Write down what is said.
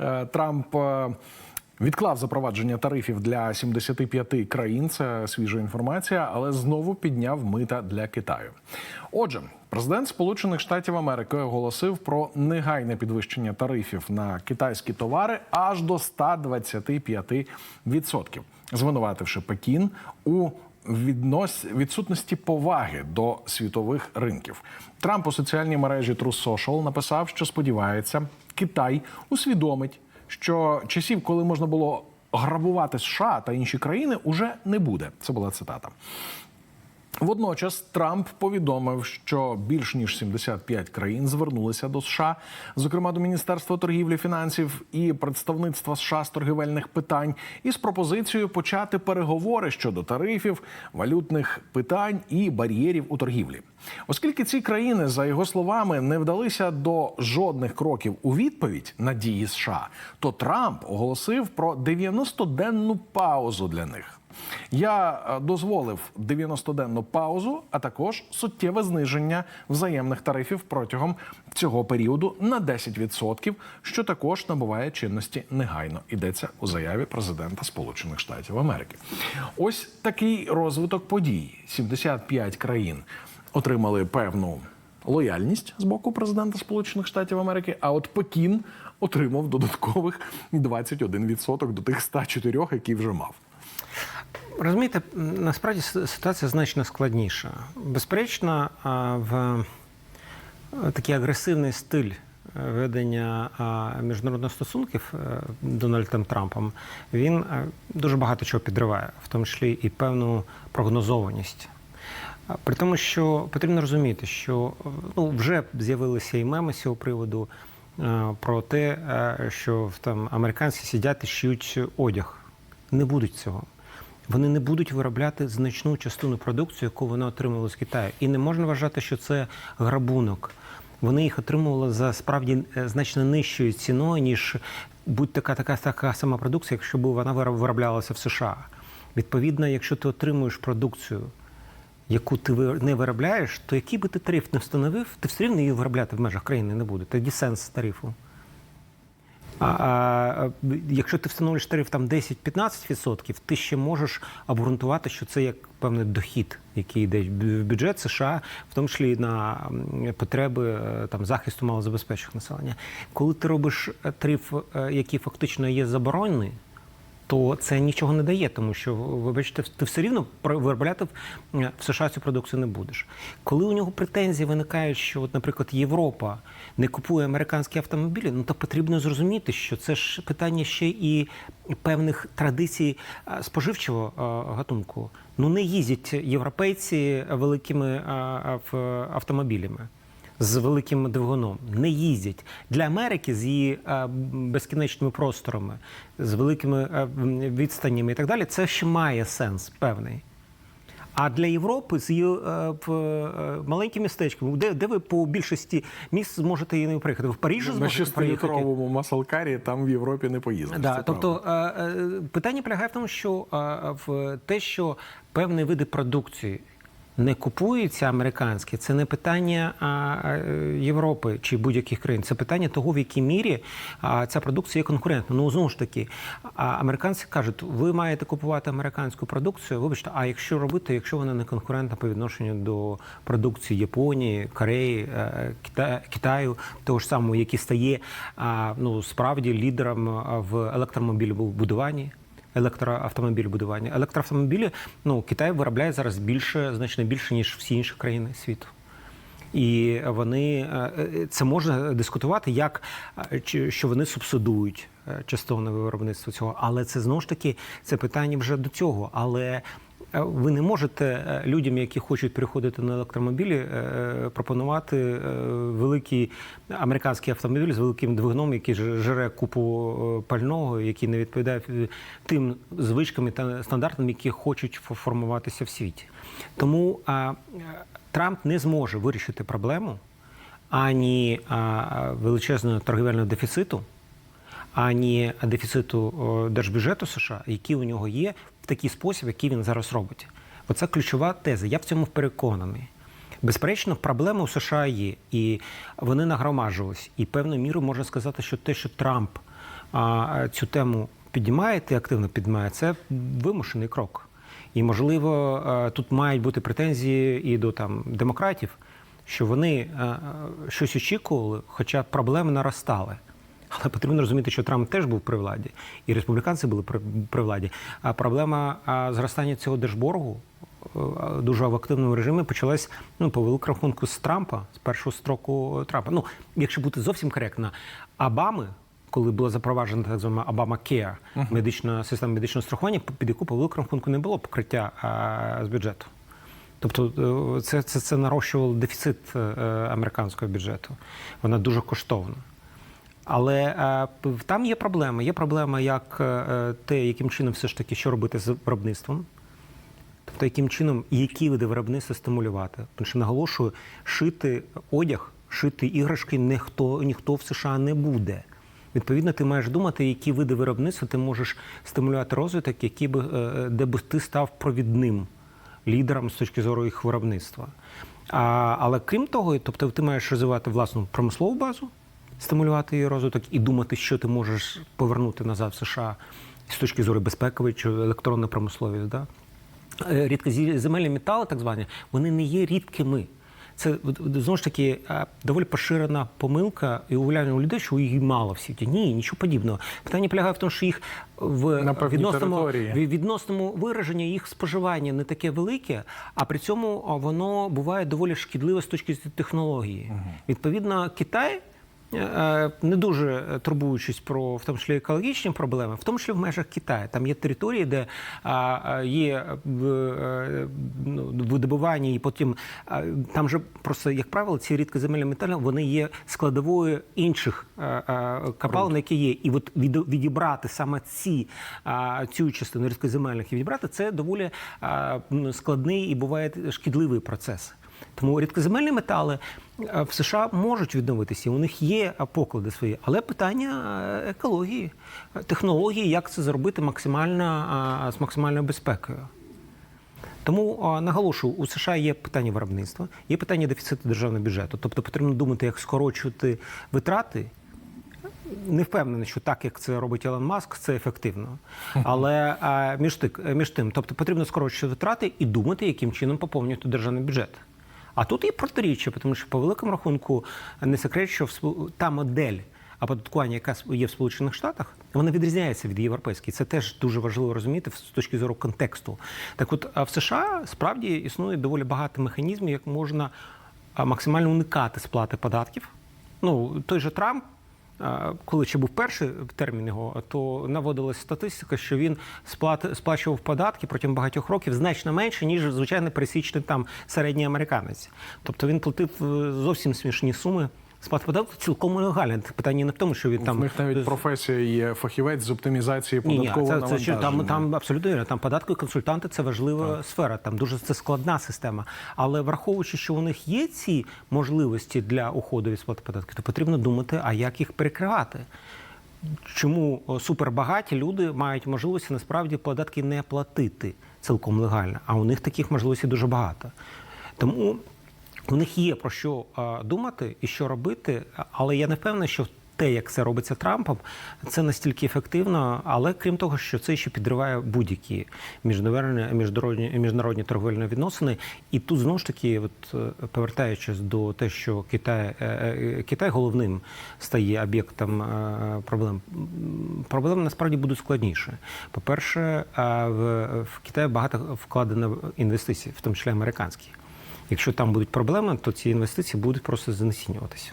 Е, Трамп. е, Відклав запровадження тарифів для 75 країн. Це свіжа інформація, але знову підняв мита для Китаю. Отже, президент Сполучених Штатів Америки оголосив про негайне підвищення тарифів на китайські товари аж до 125%, звинувативши Пекін у віднос відсутності поваги до світових ринків. Трамп у соціальній мережі True Social написав, що сподівається, Китай усвідомить, що часів, коли можна було грабувати США та інші країни, уже не буде. Це була цитата. Водночас Трамп повідомив, що більш ніж 75 країн звернулися до США, зокрема до Міністерства торгівлі фінансів і представництва США з торгівельних питань, із пропозицією почати переговори щодо тарифів, валютних питань і бар'єрів у торгівлі. Оскільки ці країни, за його словами, не вдалися до жодних кроків у відповідь на дії США, то Трамп оголосив про 90-денну паузу для них. Я е, дозволив 90-денну паузу, а також суттєве зниження взаємних тарифів протягом цього періоду на 10%, що також набуває чинності негайно. Йдеться у заяві президента Сполучених Штатів Америки. Ось такий розвиток подій. 75 країн отримали певну лояльність з боку президента Сполучених Штатів Америки. А от Пекін отримав додаткових 21% до тих 104, які вже мав. Розумієте, насправді ситуація значно складніша. Безперечно, в е, такий агресивний стиль е, ведення міжнародних стосунків е, Дональдом Трампом він дуже багато чого підриває, в тому числі і певну прогнозованість. При тому, що потрібно розуміти, що ну, вже з'явилися і меми з цього приводу про те, що там американці сидять і шиють одяг. Не будуть цього. Вони не будуть виробляти значну частину продукції, яку вони отримали з Китаю. І не можна вважати, що це грабунок. Вони їх отримували за справді е, значно нижчою ціною, ніж будь-така така така сама продукція, якщо б вона вироблялася в США. Відповідно, якщо ти отримуєш продукцію, яку ти не виробляєш, то який би ти тариф не встановив, ти все рівно її виробляти в межах країни не буде. Тоді сенс тарифу. А, якщо ти встановлюєш тариф там 10-15%, ти ще можеш обґрунтувати, що це як певний дохід, який йде в бюджет США, в тому числі на потреби е, там захисту малозабезпечених населення. Коли ти робиш тариф, е, який фактично є заборонений, то це нічого не дає, тому що, вибачте, ти все рівно виробляти в США цю продукцію не будеш. Коли у нього претензії виникають, що, от, наприклад, Європа не купує американські автомобілі, ну то потрібно зрозуміти, що це ж питання ще і певних традицій споживчого гатунку. Ну не їздять європейці великими автомобілями з великим двигуном не їздять для Америки з її е, безкінечними просторами, з великими е, відстанями і так далі. Це ще має сенс певний. А для Європи з її е, маленьким містечком, де, де ви по більшості місць зможете її не приїхати? В Парижі На зможете приїхати? 6-літровому маслкарі там в Європі не поїздиш. Да, тобто правда. питання полягає в тому, що в те, що певні види продукції не купуються американські, це не питання Європи чи будь-яких країн. Це питання того, в якій мірі ця продукція є конкурентна. Ну знову ж таки, а, американці кажуть, ви маєте купувати американську продукцію. Вибачте, а якщо робити, якщо вона не конкурентна по відношенню до продукції Японії, Кореї, е, Кита- Китаю, того ж самого, який стає ну справді лідером в електромобілебудуванні. Електроавтомобілебудування. Електроавтомобілі ну, Китай виробляє зараз більше, значно більше, ніж всі інші країни світу. І вони е, це можна дискутувати, як е, чи- що вони субсидують е, часткове виробництво цього, але це знову ж таки це питання вже до цього. Але ви не можете е, людям, які хочуть переходити на електромобілі, е, е, пропонувати е, великий американський автомобіль з великим двигуном, який ж- жере купу е, пального, який не відповідає е, тим звичкам та стандартам, які хочуть формуватися в світі. Тому е, Трамп не зможе вирішити проблему ані величезного торгівельного дефіциту, ані дефіциту держбюджету США, який у нього є в такий спосіб, який він зараз робить. Оце ключова теза. Я в цьому переконаний. Безперечно, проблеми у США є, і вони нагромаджувались. І певною мірою можна сказати, що те, що Трамп а, цю тему піднімаєте, активно піднімає, це вимушений крок. І, можливо, е, тут мають бути претензії і до там демократів, що вони е, е, щось очікували, хоча проблеми наростали. Але потрібно розуміти, що Трамп теж був при владі, і республіканці були при, при владі. А проблема а, зростання цього держборгу е, дуже в активному режимі почалась ну, по великому рахунку з Трампа, з першого строку Трампа. Ну, якщо бути зовсім коректно, Обами, коли була запроваджена так звана Обама Care, медична система медичного страхування, під яку по великому рахунку не було покриття а, з бюджету. Тобто е, це, це, це нарощувало дефіцит е, американського бюджету. Вона дуже коштовна. Але е, там є проблема. Є проблема, як е, те, яким чином все ж таки що робити з виробництвом. Тобто, яким чином які види виробництва стимулювати. Тому що наголошую, шити одяг, шити іграшки ніхто, ніхто в США не буде. Відповідно, ти маєш думати, які види виробництва ти можеш стимулювати розвиток, які би, е, де б ти став провідним лідером з точки зору їх виробництва. А, але крім того, тобто ти маєш розвивати власну промислову базу, стимулювати її розвиток і думати, що ти можеш повернути назад в США з точки зору безпекової чи електронної промисловість. Да? Е, Рідкоземельні метали, так звані, вони не є рідкими. Це знову ж таки е, доволі поширена помилка і уявляння у людей, що їх мало в світі. Ні, нічого подібного. Питання полягає в тому, що їх в відносному, території. відносному вираженні їх споживання не таке велике, а при цьому воно буває доволі шкідливе з точки зору технології. Відповідно, Китай. Е, Не дуже турбуючись про в тому числі екологічні проблеми, в тому числі в межах Китаю. Там є території, де є е, е, ну, видобування, і потім там же просто, як правило, ці рідкоземельні метали вони є складовою інших е, е, копалин, які є. І от від, відібрати саме ці цю частину рідкоземельних і відібрати це доволі складний і буває шкідливий процес. Тому рідкоземельні метали е, в США можуть відновитися, у них є е, поклади свої, але питання е, екології, технології, як це зробити максимально з максимальною безпекою. Тому наголошую, у США є питання виробництва, є питання дефіциту державного бюджету. Тобто потрібно думати, як скорочувати витрати. Не впевнений, що так, як це робить Ілон Маск, це ефективно. Але між тим, тобто потрібно скорочувати витрати і думати, яким чином поповнювати державний бюджет. А тут є протиріччя, тому що по великому рахунку не секрет, що та модель оподаткування, яка є в Сполучених Штатах, вона відрізняється від європейської. Це теж дуже важливо розуміти з точки зору контексту. Так от, в США справді існує доволі багато механізмів, як можна максимально уникати сплати податків. Ну, той же Трамп. Коли ще був перший термін його, то наводилась статистика, що він сплачував податки протягом багатьох років значно менше, ніж звичайно пересічний там середній американець. Тобто він платив е, зовсім смішні суми. Сплата податків цілком легальна. Питання не в тому, що він там В них навіть професія є фахівець з оптимізації ні, ні, податкового це, це, там, там абсолютно вірно. Там податкові консультанти це важлива сфера. Там дуже це складна система. Але враховуючи, що у них є ці можливості для уходу від сплати податків, то потрібно думати, а як їх перекривати. Чому супербагаті люди мають можливості насправді податки не платити цілком легально, а у них таких можливостей дуже багато. Тому у них є про що думати і що робити, але я не впевнений, що те, як це робиться Трампом, це настільки ефективно, але крім того, що це ще підриває будь-які міжнародні, міжнародні, міжнародні торговельні відносини. І тут знову ж таки, от е, повертаючись до те, що Китай, е, е, Китай головним стає об'єктом проблем. Проблеми насправді будуть складніші. По-перше, е, в, Китаї багато вкладено інвестицій, в тому числі американські. Якщо там будуть проблеми, то ці інвестиції будуть просто занесінюватися.